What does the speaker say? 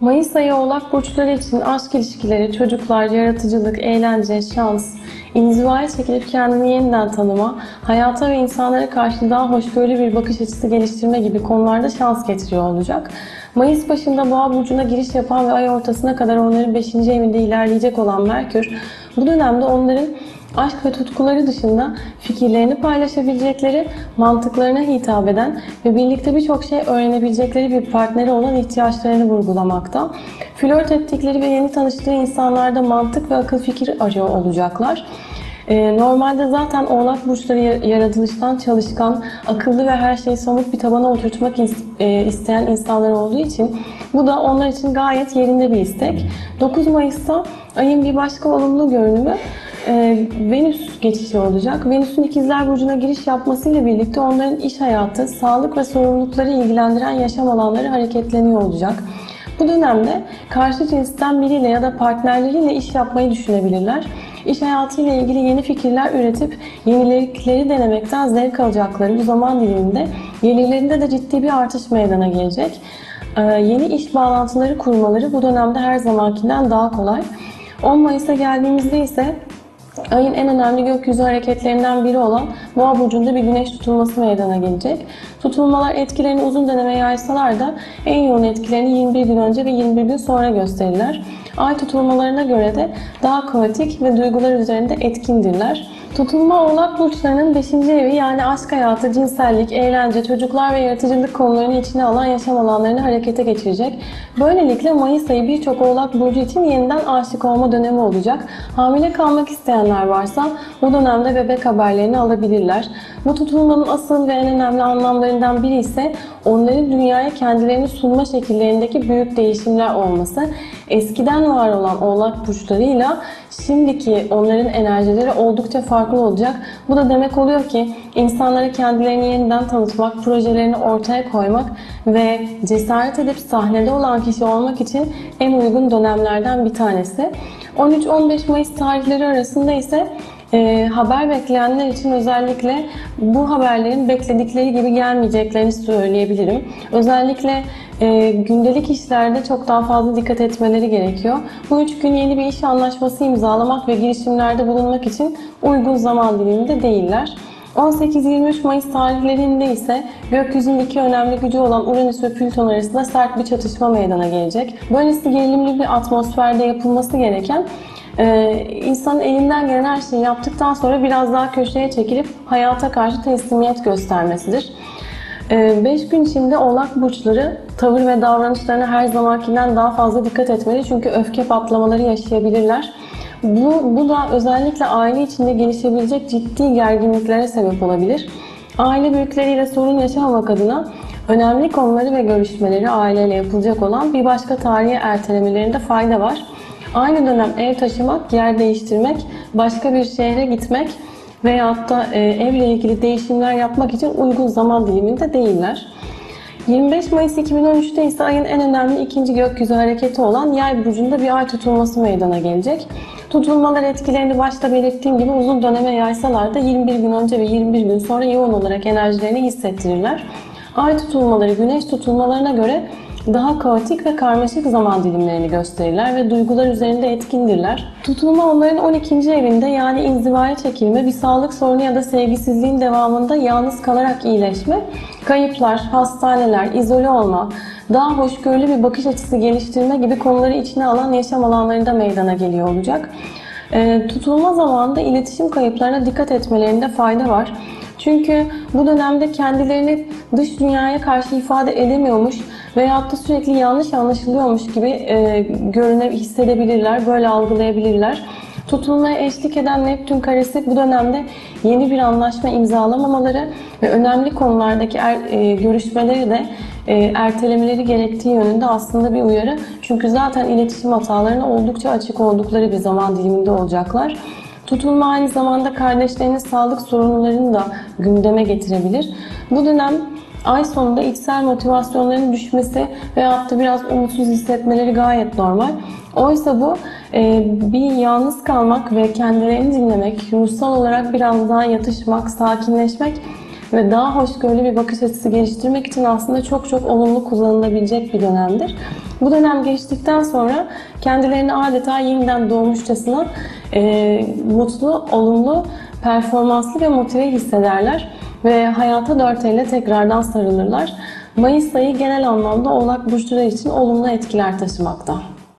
Mayıs ayı oğlak burçları için aşk ilişkileri, çocuklar, yaratıcılık, eğlence, şans, inzivaya çekilip kendini yeniden tanıma, hayata ve insanlara karşı daha hoşgörülü bir bakış açısı geliştirme gibi konularda şans getiriyor olacak. Mayıs başında Boğa burcuna giriş yapan ve ay ortasına kadar onların 5. evinde ilerleyecek olan Merkür, bu dönemde onların aşk ve tutkuları dışında fikirlerini paylaşabilecekleri, mantıklarına hitap eden ve birlikte birçok şey öğrenebilecekleri bir partneri olan ihtiyaçlarını vurgulamakta. Flört ettikleri ve yeni tanıştığı insanlarda mantık ve akıl fikir arıyor olacaklar. Ee, Normalde zaten oğlak burçları ya- yaratılıştan çalışkan, akıllı ve her şeyi somut bir tabana oturtmak e, isteyen insanlar olduğu için bu da onlar için gayet yerinde bir istek. 9 Mayıs'ta ayın bir başka olumlu görünümü e, Venüs geçişi olacak. Venüs'ün ikizler burcuna giriş yapmasıyla birlikte onların iş hayatı, sağlık ve sorumlulukları ilgilendiren yaşam alanları hareketleniyor olacak. Bu dönemde karşı cinsten biriyle ya da partnerleriyle iş yapmayı düşünebilirler. İş hayatıyla ilgili yeni fikirler üretip yenilikleri denemekten zevk alacakları bu zaman diliminde gelirlerinde de ciddi bir artış meydana gelecek. Ee, yeni iş bağlantıları kurmaları bu dönemde her zamankinden daha kolay. 10 Mayıs'a geldiğimizde ise Ayın en önemli gökyüzü hareketlerinden biri olan Boğa burcunda bir güneş tutulması meydana gelecek. Tutulmalar etkilerini uzun döneme yaysalar da en yoğun etkilerini 21 gün önce ve 21 gün sonra gösterirler. Ay tutulmalarına göre de daha kaotik ve duygular üzerinde etkindirler. Tutulma oğlak burçlarının 5. evi yani aşk hayatı, cinsellik, eğlence, çocuklar ve yaratıcılık konularını içine alan yaşam alanlarını harekete geçirecek. Böylelikle Mayıs ayı birçok oğlak burcu için yeniden aşık olma dönemi olacak. Hamile kalmak isteyenler varsa bu dönemde bebek haberlerini alabilirler. Bu tutulmanın asıl ve en önemli anlamlarından biri ise onların dünyaya kendilerini sunma şekillerindeki büyük değişimler olması. Eskiden var olan oğlak burçlarıyla şimdiki onların enerjileri oldukça farklı olacak. Bu da demek oluyor ki insanlara kendilerini yeniden tanıtmak, projelerini ortaya koymak ve cesaret edip sahnede olan kişi olmak için en uygun dönemlerden bir tanesi. 13-15 Mayıs tarihleri arasında ise e, haber bekleyenler için özellikle bu haberlerin bekledikleri gibi gelmeyeceklerini söyleyebilirim. Özellikle e, gündelik işlerde çok daha fazla dikkat etmeleri gerekiyor. Bu üç gün yeni bir iş anlaşması imzalamak ve girişimlerde bulunmak için uygun zaman diliminde değiller. 18-23 Mayıs tarihlerinde ise gökyüzünün iki önemli gücü olan Uranüs ve Plüton arasında sert bir çatışma meydana gelecek. Böylesi gerilimli bir atmosferde yapılması gereken ee, insanın elinden gelen her şeyi yaptıktan sonra biraz daha köşeye çekilip hayata karşı teslimiyet göstermesidir. 5 gün içinde oğlak burçları tavır ve davranışlarına her zamankinden daha fazla dikkat etmeli çünkü öfke patlamaları yaşayabilirler. Bu, bu da özellikle aile içinde gelişebilecek ciddi gerginliklere sebep olabilir. Aile büyükleriyle sorun yaşamamak adına önemli konuları ve görüşmeleri aileyle yapılacak olan bir başka tarihe ertelemelerinde fayda var. Aynı dönem ev taşımak, yer değiştirmek, başka bir şehre gitmek veyahut da e, evle ilgili değişimler yapmak için uygun zaman diliminde değiller. 25 Mayıs 2013'te ise ayın en önemli ikinci gökyüzü hareketi olan Yay burcunda bir ay tutulması meydana gelecek. Tutulmalar etkilerini başta belirttiğim gibi uzun döneme yaysalar da 21 gün önce ve 21 gün sonra yoğun olarak enerjilerini hissettirirler. Ay tutulmaları güneş tutulmalarına göre daha kaotik ve karmaşık zaman dilimlerini gösterirler ve duygular üzerinde etkindirler. Tutulma onların 12. evinde yani inzivaya çekilme, bir sağlık sorunu ya da sevgisizliğin devamında yalnız kalarak iyileşme, kayıplar, hastaneler, izole olma, daha hoşgörülü bir bakış açısı geliştirme gibi konuları içine alan yaşam alanlarında meydana geliyor olacak. Ee, tutulma zamanında iletişim kayıplarına dikkat etmelerinde fayda var. Çünkü bu dönemde kendilerini dış dünyaya karşı ifade edemiyormuş veyahut da sürekli yanlış anlaşılıyormuş gibi e, görüne hissedebilirler, böyle algılayabilirler. Tutulmaya eşlik eden Neptün karesi bu dönemde yeni bir anlaşma imzalamamaları ve önemli konulardaki er, e, görüşmeleri de e, ertelemeleri gerektiği yönünde aslında bir uyarı. Çünkü zaten iletişim hatalarına oldukça açık oldukları bir zaman diliminde olacaklar. Tutulma aynı zamanda kardeşlerinin sağlık sorunlarını da gündeme getirebilir. Bu dönem ay sonunda içsel motivasyonlarının düşmesi veyahut da biraz umutsuz hissetmeleri gayet normal. Oysa bu e, bir yalnız kalmak ve kendilerini dinlemek, ruhsal olarak biraz daha yatışmak, sakinleşmek ve daha hoşgörülü bir bakış açısı geliştirmek için aslında çok çok olumlu kullanılabilecek bir dönemdir. Bu dönem geçtikten sonra kendilerini adeta yeniden doğmuşçasına e, mutlu, olumlu, performanslı ve motive hissederler ve hayata dört elle tekrardan sarılırlar. Mayıs ayı genel anlamda Oğlak burçları için olumlu etkiler taşımakta.